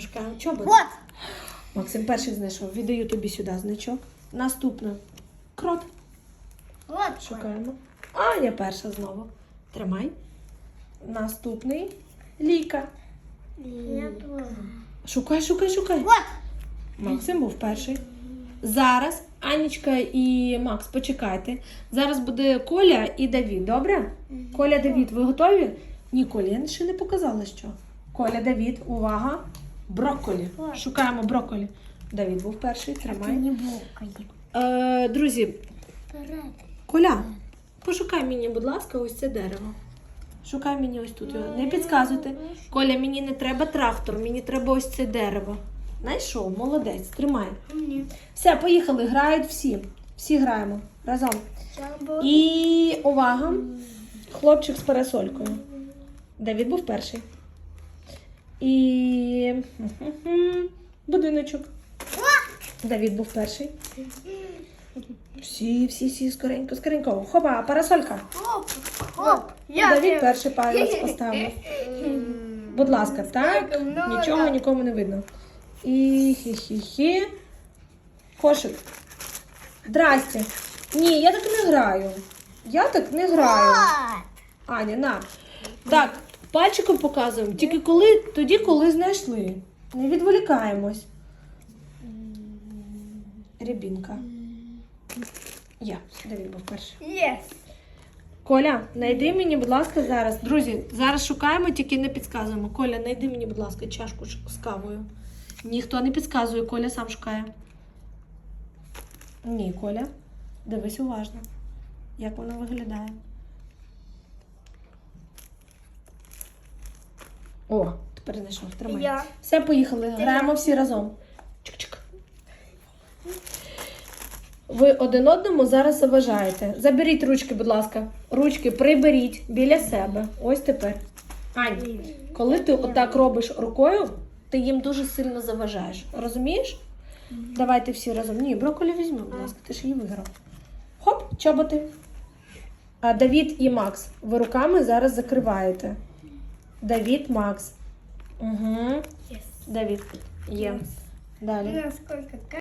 Пошукаємо чобот. Вот. Максим перший знайшов. Віддаю тобі сюди значок. Наступне. Крот. Вот. Шукаємо. Аня перша знову. Тримай. Наступний. Ліка. Я тоже. Шукай, шукай, шукай. Вот. Максим був перший. Зараз Анічка і Макс, почекайте. Зараз буде Коля і Давід, добре? Коля, Давід, ви готові? Ні, Коля, я ще не показала, що. Коля, Давід, увага. Брокколі. Шукаємо брокколі. Давід був перший, тримай. не бокай. Е, друзі, Коля, пошукай мені, будь ласка, ось це дерево. Шукай мені ось тут його. Не підказуйте. Коля, мені не треба трактор, мені треба ось це дерево. Знайшов, молодець, тримай. Все, поїхали, грають всі. Всі граємо разом. І увага! Хлопчик з парасолькою. Давід був перший. І будиночок. Давід був перший. Всі, всі, всі, скоренько, скоренько. Хопа, парасолька. Хоп. Хоп. Давід перший палець поставив. Будь ласка, так? Нічого нікому не видно. І хі-хі-хі. Кошик. Здрасте. Ні, я так не граю. Я так не граю. Аня, на. Так, пальчиком показуємо. Тільки коли, тоді, коли знайшли. Не відволікаємось. Рябінка. Я. Давід був перший. Yes. Коля, найди мені, будь ласка, зараз. Друзі, зараз шукаємо, тільки не підказуємо. Коля, найди мені, будь ласка, чашку з кавою. Ніхто не підказує, Коля сам шукає. Ні, Коля. Дивись уважно, як воно виглядає. О, тепер знайшов. Тримай. Я. Все, поїхали. Граємо всі разом. Чик-чик. Ви один одному зараз заважаєте. Заберіть ручки, будь ласка. Ручки приберіть біля себе. Ось тепер. Ань, коли ти отак робиш рукою, ти їм дуже сильно заважаєш. Розумієш? Давайте всі разом. Ні, брокколі візьми, будь ласка, ти ж її виграв. Хоп, чоботи. А Давід і Макс, ви руками зараз закриваєте. Давід, Макс. Угу. Yes. Давід. Є. Далі. Насколько